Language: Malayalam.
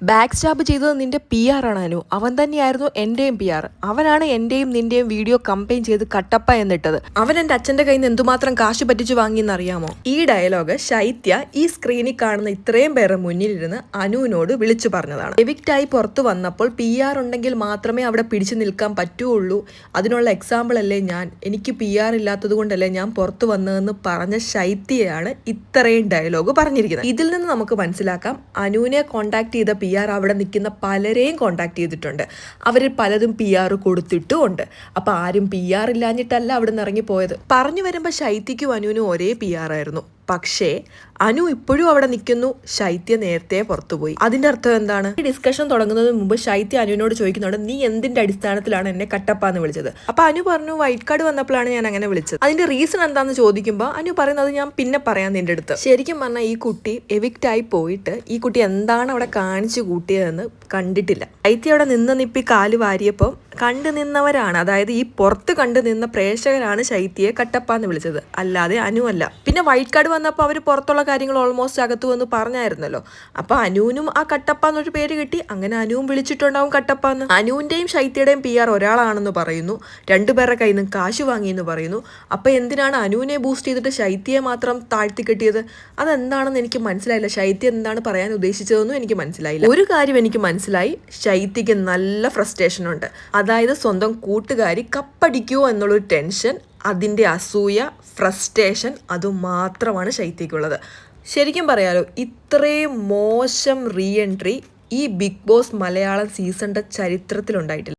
ബാക്ക് സ്റ്റാബ് ചെയ്തത് നിന്റെ പി ആർ ആണ് അനു. അവൻ തന്നെയായിരുന്നു എന്റെയും പി ആർ അവനാണ് എന്റെയും നിന്റെയും വീഡിയോ കമ്പയിൻ ചെയ്ത് കട്ടപ്പ എന്നിട്ടത്. അവൻ എന്റെ അച്ഛന്റെ കയ്യിൽ നിന്ന് എന്തുമാത്രം കാശ് പറ്റിച്ചു വാങ്ങിയെന്ന് അറിയാമോ? ഈ ഡയലോഗ് ശൈത്യ ഈ സ്ക്രീനിൽ കാണുന്ന ഇത്രയും പേരുടെ മുന്നിലിരുന്ന് അനുവിനോട് വിളിച്ചു പറഞ്ഞതാണ്. എവിക്റ്റായി പുറത്തു വന്നപ്പോൾ പി ആർ ഉണ്ടെങ്കിൽ മാത്രമേ അവിടെ പിടിച്ചു നിൽക്കാൻ പറ്റുള്ളൂ അതിനുള്ള എക്സാമ്പിൾ അല്ലേ ഞാൻ? എനിക്ക് പി ആർ ഇല്ലാത്തത് കൊണ്ടല്ലേ ഞാൻ പുറത്തു വന്നതെന്ന് പറഞ്ഞ ശൈത്യയാണ് ഇത്രയും ഡയലോഗ് പറഞ്ഞിരിക്കുന്നത്. ഇതിൽ നിന്ന് നമുക്ക് മനസ്സിലാക്കാം അനുവിനെ കോണ്ടാക്ട് ചെയ്ത പി ആർ അവിടെ നിൽക്കുന്ന പലരെയും കോണ്ടാക്ട് ചെയ്തിട്ടുണ്ട്. അവരിൽ പലതും പി ആർ കൊടുത്തിട്ടുമുണ്ട്. അപ്പോൾ ആരും പി ആർ ഇല്ലാഞ്ഞിട്ടല്ല അവിടെ നിന്ന് ഇറങ്ങിപ്പോയത്. പറഞ്ഞു വരുമ്പോൾ ശൈത്യയ്ക്കും അനുവിനും ഒരേ പി ആർ ആയിരുന്നു. പക്ഷേ അനു ഇപ്പോഴും അവിടെ നിൽക്കുന്നു. ശൈത്യ നേരത്തെ പുറത്തുപോയി. അതിന്റെ അർത്ഥം എന്താണ്? ഈ ഡിസ്കഷൻ തുടങ്ങുന്നതിന് മുമ്പ് ശൈത്യ അനുവിനോട് ചോദിക്കുന്നുണ്ട് നീ എന്തിന്റെ അടിസ്ഥാനത്തിലാണ് എന്നെ കട്ടപ്പ എന്ന് വിളിച്ചത്? അപ്പൊ അനു പറഞ്ഞു വൈറ്റ് കാർഡ് വന്നപ്പോഴാണ് ഞാൻ അങ്ങനെ വിളിച്ചത്. അതിന്റെ റീസൺ എന്താന്ന് ചോദിക്കുമ്പോൾ അനു പറയുന്നത് ഞാൻ പിന്നെ പറയാൻ നിന്റെ അടുത്ത്. ശരിക്കും പറഞ്ഞാൽ ഈ കുട്ടി എവിക്റ്റ് ആയി പോയിട്ട് ഈ കുട്ടി എന്താണ് അവിടെ കാണിച്ചു കൂട്ടിയതെന്ന് കണ്ടിട്ടില്ല. ശൈത്യ അവിടെ നിന്ന് നിപ്പി കാൽ വാരിയപ്പോൾ കണ്ടു നിന്നവരാണ്. അതായത് ഈ പുറത്ത് കണ്ടു നിന്ന പ്രേക്ഷകരാണ് ശൈത്യയെ കട്ടപ്പ എന്ന് വിളിച്ചത്. അല്ലാതെ അനു അല്ല. പിന്നെ വൈറ്റ് കാർഡ് വന്നപ്പോൾ അവർ പുറത്തുള്ള കാര്യങ്ങൾ ഓൾമോസ്റ്റ് അകത്തു വന്ന് പറഞ്ഞായിരുന്നല്ലോ. അപ്പൊ അനുവിനും ആ കട്ടപ്പ എന്നൊരു പേര് കിട്ടി. അങ്ങനെ അനുവും വിളിച്ചിട്ടുണ്ടാവും കട്ടപ്പ എന്ന്. അനുവിന്റെയും ശൈത്യയുടെയും പി ആർ ഒരാളാണെന്ന് പറയുന്നു. രണ്ടുപേരുടെ കയ്യിൽ നിന്ന് കാശ് വാങ്ങിയെന്ന് പറയുന്നു. അപ്പൊ എന്തിനാണ് അനുവിനെ ബൂസ്റ്റ് ചെയ്തിട്ട് ശൈത്യയെ മാത്രം താഴ്ത്തി കെട്ടിയത്? അതെന്താണെന്ന് എനിക്ക് മനസ്സിലായില്ല. ശൈത്യ എന്താണ് പറയാൻ ഉദ്ദേശിച്ചതെന്നും എനിക്ക് മനസ്സിലായില്ല. ഒരു കാര്യം എനിക്ക് മനസ്സിലായി. ശൈത്യക്ക് നല്ല ഫ്രസ്ട്രേഷൻ ഉണ്ട്. അതായത് സ്വന്തം കൂട്ടുകാരി കപ്പടിക്കുമോ എന്നുള്ളൊരു ടെൻഷൻ അതിന്റെ അസൂയ ഫ്രസ്ട്രേഷൻ അതുമാത്രമാണ് ശൈത്യക്കുള്ളത്. ശരിക്കും പറയാലോ ഇത്രയും മോശം റീ എൻട്രി ഈ ബിഗ് ബോസ് മലയാളം സീസണിന്റെ ചരിത്രത്തിലുണ്ടായിട്ടില്ല.